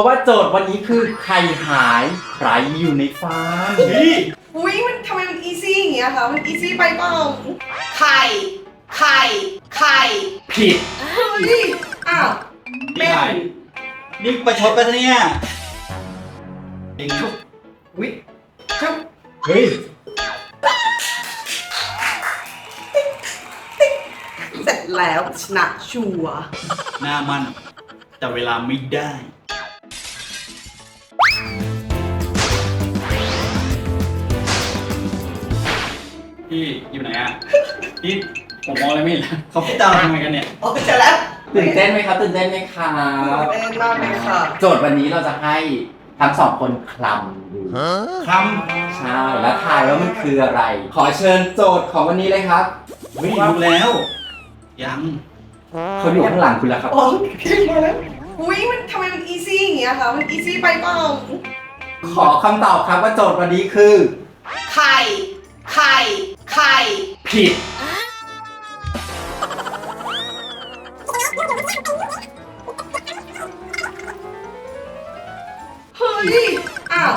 ราะว่าโจทย์วันนี้คือไข่หายใครอยู่ในฟาร์มอุ้ยมันทำไมมันอีซี่อย่างเงี้ยคะมันอีซี่ไปเปล่าไข่ไข่ไข่ผิดเฮ้ยอ้าวพี่ไข่นี่ประชดไปซะเนี่ยจริงอุ้ยจุ๊บเฮ้ยเสร็จแล้วชนะชัวร์หน้ามันแต่เวลาไม่ได้ พี่อยู่ไหนอะพี่ผมมองอะไรไม่เห็นแล้วเขาพี่ตามทำไมกันเนี่ยโอ้เจอแล้วตื่นเต้นไหมครับตื่นเต้นไหมครัตื่นบเต้นมากเลยค่ะ โจทย์วันนี้เราจะให้ทั้งสองคนคลำดูคใช่แล้วทายว่ามันคืออะไร ขอเชิญโจทย์ของวันนี้เลยครับำเฮ้ยรู้แล้ว ยัง เขาอยู่ข้างหลังคุณแล้วครับโอ้ขึ้นมาแล้วอุ้ยมันทำไมมันอีซี่อย่างเงี้ยคะ มันอีซี่ไปเปล่าขอคำตอบครับว่าโจทย์วันนี้คือ ไข่ ไข่ ไข่ผิด เฮ้ย อ้าว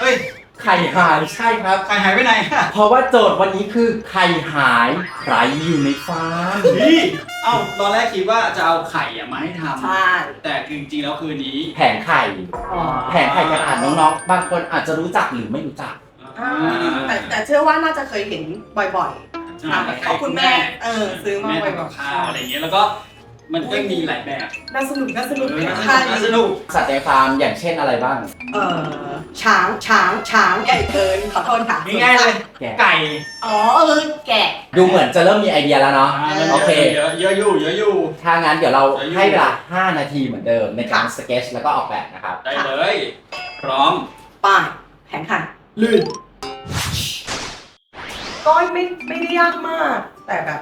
เฮ้ย ไข่หายใช่ครับใครหายไปไหนอะเพราะว่าโจทย์วันนี้คือไข่หายใครอยู่ในฟาร์มเฮ้ยเอ้าตอนแรกคิดว่าจะเอาไข่อะมาให้ทใช่ำแต่คือจริงๆแล้วคืนนี้ แผงไข่แผงไข่กระดาษน้องๆ บางคนอาจจะรู้จักหรือไม่รู้จักอ่า แต่แต่เชื่อว่าน่าจะเคยเห็นบ่อยใช่ๆนะเพราะคุณแม่ เออซื้อมาแม่บ่อยทำกับๆข้าวอะไรอย่างเงี้ยแล้วก็มันก็มีหลายแบบน่าสนุกน่าสนุกเออค่ะน่าสนุก สัตว์ในฟาร์มอย่างเช่นอะไรบ้าง เออช้างช้างช้างใหญ่เกินขอโทษค่ะง่ายๆเลย แกะไก่อ๋อเออแกะ ดูเหมือนจะเริ่มมีไอเดียแล้วเนาะ อ่ามันโอเค เยอะเยอะอยู่เยอะอยู่ ถ้างั้นเดี๋ยวเราจะยุ่งให้เวลา5นาทีเหมือนเดิมในการสเก็ตแล้วก็ออกแบบนะครับ ได้เลย พร้อม ป่าแข็งค่ะลื่น ก็ไม่ไม่ได้ยากมาก แต่แบบ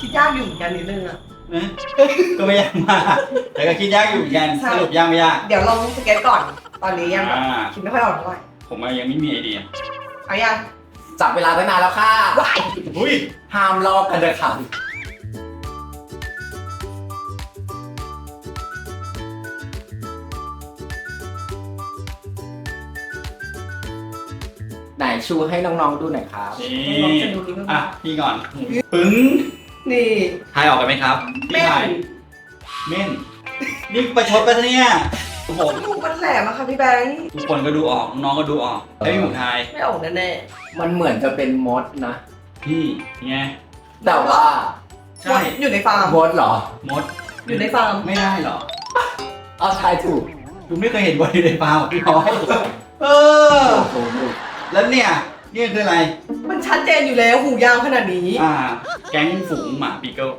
คิดยากอยู่เหมือนกันนิดนึงอะ นะก็ไม่ยากมาก แต่ก็คิดยากอยู่เหมือนกันใช่ สรุปยากไม่ยาก เดี๋ยวลองสเก็ตก่อน ตอนนี้ยังแบบอ่า คิดไม่ค่อยออกเท่าไหร่ผมอะยังไม่มีไอเดียเอายังจับเวลาตั้งนานแล้วค่ะว้ายอุ้ยห้ามลอกกันเลยค่ะไนชูให้น้องๆดูหน่อยครับนี่ลองจะดูนิดนึงอะพี่ก่อน ปึ้งนี่ ทายออกกันไหมครับเม่พี่ทายนเม่น นี่ประชดไปซะเนี่ยผมลูกมันแหลมอะค่ะพี่แบงค์ ทุกคนก็ดูออก น้องก็ดูออกให้พี่หมูทาย ไม่ออกแน่มันเหมือนจะเป็นมดนะนี่ไงแต่ว่าๆใช่ อยู่ในฟาร์ม มดเหรอ มด อยู่ในฟาร์ม ไม่ได้เหรอเอาทายถูกดูไม่เคยเห็นบอลอยู่ในฟาร์มพี่น้อยเออ ถูกถูก แล้วเนี่ยนี่คืออะไร มันชัดเจนอยู่แล้วหูยาวขนาดนี้ อ่า แก๊งฝูงหมาปีเกิล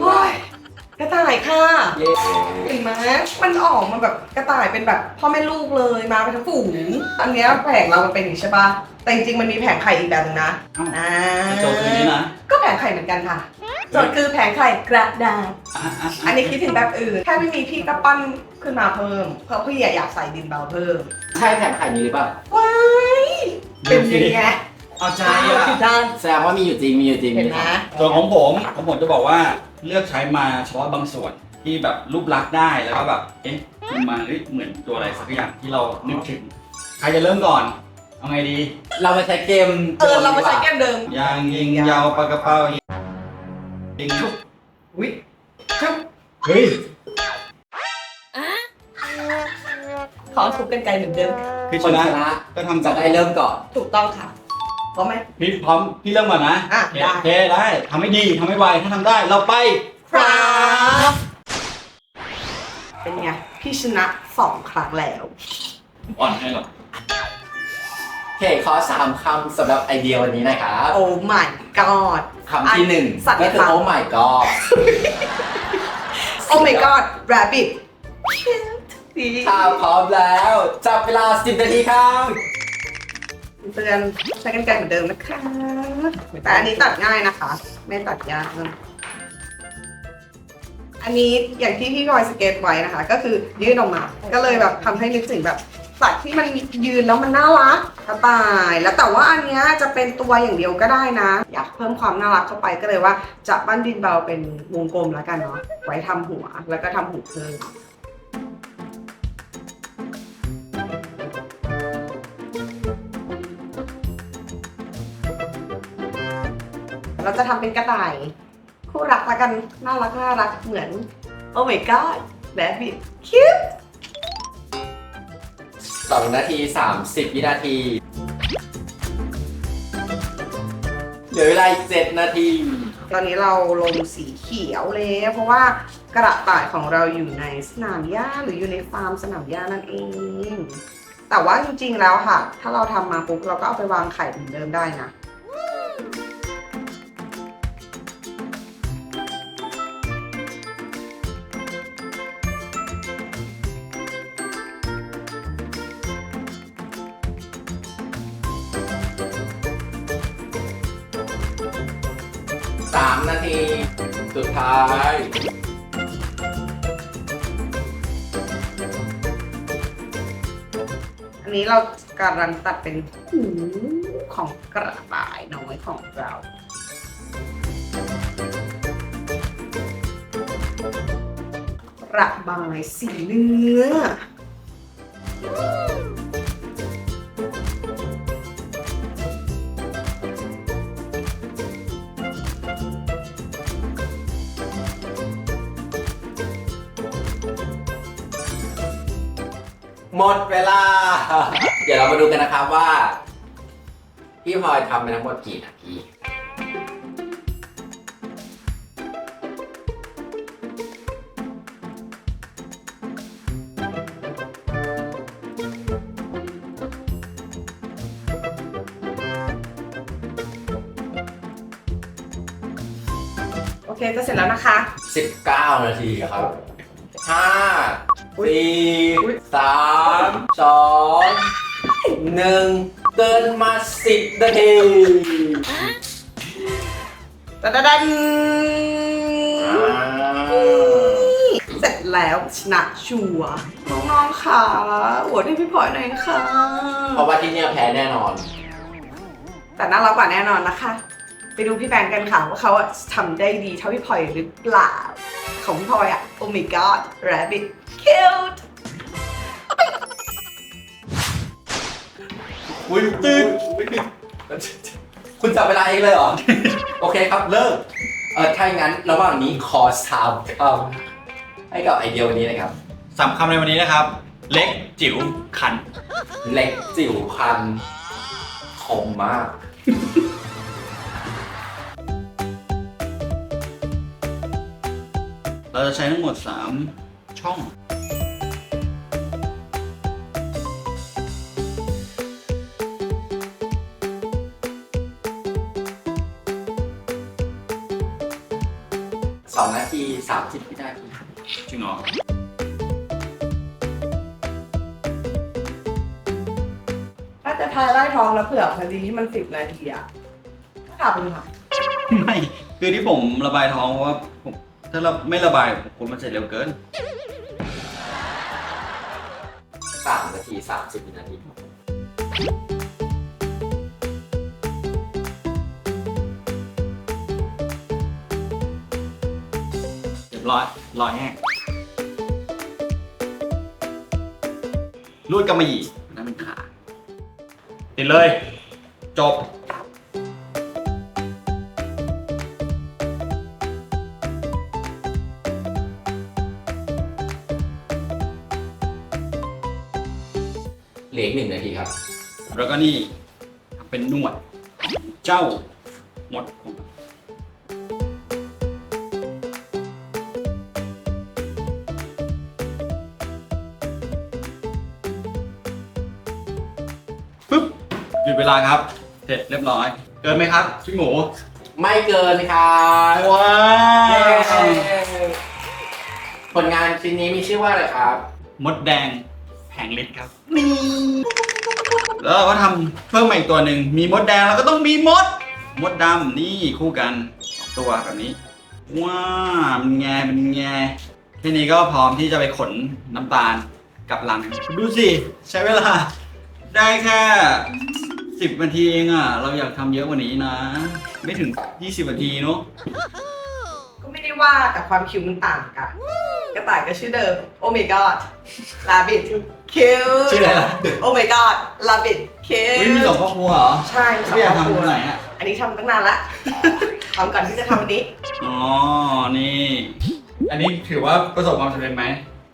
โอ้ยกระต่ายค่ะเย้เห็นไหมมันออกมาแบบกระต่ายเป็นแบบพ่อแม่ลูกเลยมาเป็นทั้งฝูง อันเนี้ยแผงเรามันเป็นอย่างนี้ใช่ปะแต่จริงๆมันมีแผงไข่อีกแบบนึงนะอ้าวอ่าโจทย์คือนี้นะ ก็แผงไข่เหมือนกันค่ะ โจทย์คือแผงไข่กระดาษอะอะอันนี้คิดถึงแบบอื่นแค่ไม่มีพี่ก็ปั้นขึ้นมาเพิ่ม เพราะพี่อยากใส่ดินเบาเพิ่ม ใช่แถมไข่นี้หรือเปล่าว้ายเป็นยังไงเอาใจผิอะดด้านแสดงว่ามีอยู่จริงมีอยู่จริงเห็นไหมส่วนของผมของผมจะบอกว่าเลือกใช้มาเฉพาะบางส่วนที่แบบรูปลักษณ์ได้แล้วก็แบบเอ๊ะมันมาเฮ้ยเหมือนตัวอะไรสักอย่างที่เรานึกถึง ใครจะเริ่มก่อนเอาไงดี เรามาใช้เกมเออเรามาใช้แก้มเดิมยางยิงยาวปากกระเป๋า ยิงชุบอุ้ยชุบเฮ้ย ขอทุบกันไกลเหมือนเดิมพี่คชนนะชนะ ก็ทำจะจะได้เริ่มก่อน ถูกต้องค่ะพร้อมไหม พี่พร้อมพี่เริ่มก่อนนะอะโอเคได้ โอเคได้ทำให้ดีทำให้ไวถ้าทำได้เราไปครับเป็นไง พี่ชนะสองครั้งแล้ว อ่อนให้หรอโอ เคขอสามคำสำหรับไอเดียวันนี้นะครับโอ้ my god คำที่หนึ่งสัตว์ในก็คือฟาร์มโอ้ my god oh my god rabbit ดีถ้าพร้อมแล้ว จับเวลา 10 นาทีครับเตือนใช้กันไกลเหมือนเดิมนะคะ แต่อันนี้ตัดง่ายนะคะ ไม่ตัดยากนะอันนี้อย่างที่พี่พลอยสเก็ตไว้นะคะ ก็คือยื่นออกมา ก็เลยแบบทำให้นึกถึงแบบสัตว์ที่มันยืนแล้วมันน่ารัก กระต่าย แล้วแต่ว่าอันนี้จะเป็นตัวอย่างเดียวก็ได้นะ อยากเพิ่มความน่ารักเข้าไปก็เลยว่า จะปั้นดินเบาเป็นวงกลมแล้วกันเนาะไว้ทำหัวแล้วก็ทำหูเพิ่มเราจะทำเป็นกระต่าย คู่รักแล้วกันน่ารักน่ารักเหมือนโอ้ my god แบบวี cute 2 นาที 30 วินาที เหลือเวลาอีก7นาที ตอนนี้เราลงสีเขียวเลยเพราะว่ากระต่ายของเราอยู่ในสนามหญ้าหรืออยู่ในฟาร์มสนามหญ้านั่นเอง แต่ว่าจริงๆแล้วค่ะ ถ้าเราทำมาปุ๊บเราก็เอาไปวางไข่เหมือนเดิมได้นะ ที สุดท้าย อันนี้เราการันตัดเป็นหูของกระต่ายน้อยของเราระบายสีเนื้อ หมดเวลา เดี๋ยวเรามาดูกันนะครับว่า พี่พลอยทำไปทั้งหมดกี่นาทีโอเค จะเสร็จแล้วนะคะ 19 นาทีครับ5 อุ๊ย4 3 2 1เกินมา10นาทีตะดะดันเสร็จแล้วชนะชัวร์น้องๆค่ะโหวตให้พี่พลอยหน่อยค่ะ เพราะว่าที่เนี่ยแพ้แน่นอน แต่น่ารักกว่าแน่นอนนะคะ ไปดูพี่แบงค์กันค่ะว่าเขาอะทำได้ดีเท่าพี่พลอยหรือเปล่า ของพี่พลอยอะ oh my god rabbit cute คุณตื่นคุณจับเวลาเองเลยเหรอ โอเคครับเริ่มเออถ้าอย่างนั้นระหว่างนี้ขอสามคำให้กับไอเดียวันนี้นะครับ สามคำในวันนี้นะครับ เล็กจิ๋วคัน เล็กจิ๋วพันคมมาก เราจะใช้ทั้งหมด 3 ช่อง 2 นาที 30 วินาทีจริงเหรอถ้าจะทายไล่ท้องแล้วเผื่อพอดีที่มันสิบนาทีอะก็ทำเลยค่ะ ไม่ คือที่ผมระบายท้องเพราะว่าผม ถ้าเราไม่ระบายผมมันเสร็จเร็วเกิน3นาที30วินาที เรียบร้อยรอยแห้งรูดกำมะหยี่นั่นเป็นขาติดเลย จบ เหลืออีกหนึ่งนาทีครับ แล้วก็นี่เป็นหนวด เจ้าหมดปึ๊บหยุดเวลาครับ เสร็จเรียบร้อย เกินไหมครับพี่หมู ไม่เกินครับว้าเย้วผลงานชิ้นนี้มีชื่อว่าอะไรครับ มดแดง แผงฤทธิ์ครับ นี่แล้วเราก็ทำเพิ่มมาอีกตัวหนึ่ง มีมดแดงแล้วก็ต้องมีมด มดดำนี่คู่กันสองตัวแบบนี้ ว้ามันแงมันแงแค่นี้ก็พร้อมที่จะไปขนน้ำตาลกลับหลัง ดูสิ ใช้เวลา ได้แค่สิบนาทีเองอะ เราอยากทำเยอะกว่านี้นะ ไม่ถึง 20นาทีเนอะก็ไม่ได้ว่าแต่ความคิวมันต่างกัน กระต่ายก็ชื่อเดิม โอ้ my god rabbit คิวชื่ออะไรล่ะโอ้ my god rabbit คิเฮ้ยมีสองครอบครัวเหรอใช่มีสองไม่อยากครอบครัวทำตรงไหนอะ อันนี้ทำตั้งนานละทำก่อนที่จะทำอันนี้ อ๋อ นี่ อันนี้ถือว่าประสบความสำเร็จไหม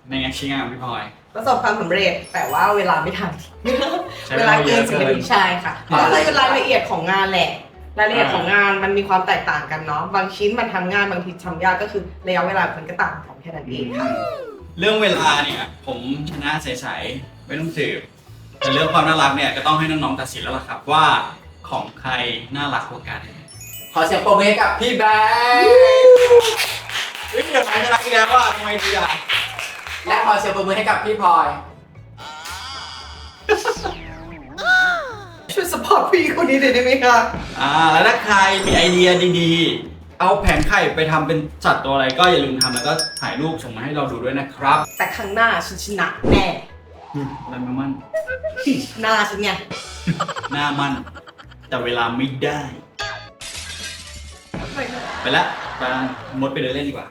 ในงานชิ้นงานของพี่พลอย ประสบความสำเร็จแต่ว่าเวลาไม่ทัน ใช้เวเวลาลาเยเกินอะสิบเกินานทีใช่ค่ะก็คือรายละเอียดของงานแหละรายละเอียดของงานมันมีความแตกต่างกันเนาะบางชิ้นมันทำง่ายบางทีทำยากก็คือระยะเวลามันก็ต่างกันแค่นั้นเองค่ะ เรื่องเวลาเนี่ย ผมชนะใสๆไม่ต้องสืบแต่เรื่องความน่ารักเนี่ยก็ต้องให้น้องๆตัดสินแล้วล่ะครับว่าของใครน่ารักกว่ากันขอเสียงปรบมือให้กับพี่แบงค์เฮ้ยเดี๋ยวไหนน่ารักอีกแล้วว่าทำไมดีอะและขอเสียงปรบมือให้กับพี่พลอยช่วยสปอร์ตพี่คนนี้หน่อยได้ไหมคะอ่าแล้วถ้าใครมีไอเดียดีๆ เอาแผงไข่ไปทำเป็นสัตว์ตัวอะไรก็อย่าลืมทำแล้วก็ถ่ายรูปส่งมาให้เราดูด้วยนะครับแต่ครั้งหน้าฉันชนะแน่อืมอะไรมามั่น หน้าฉันไงหน้ามั่น แต่เวลาไม่ได้ ไปละไปมดไปเดินเล่นดีกว่า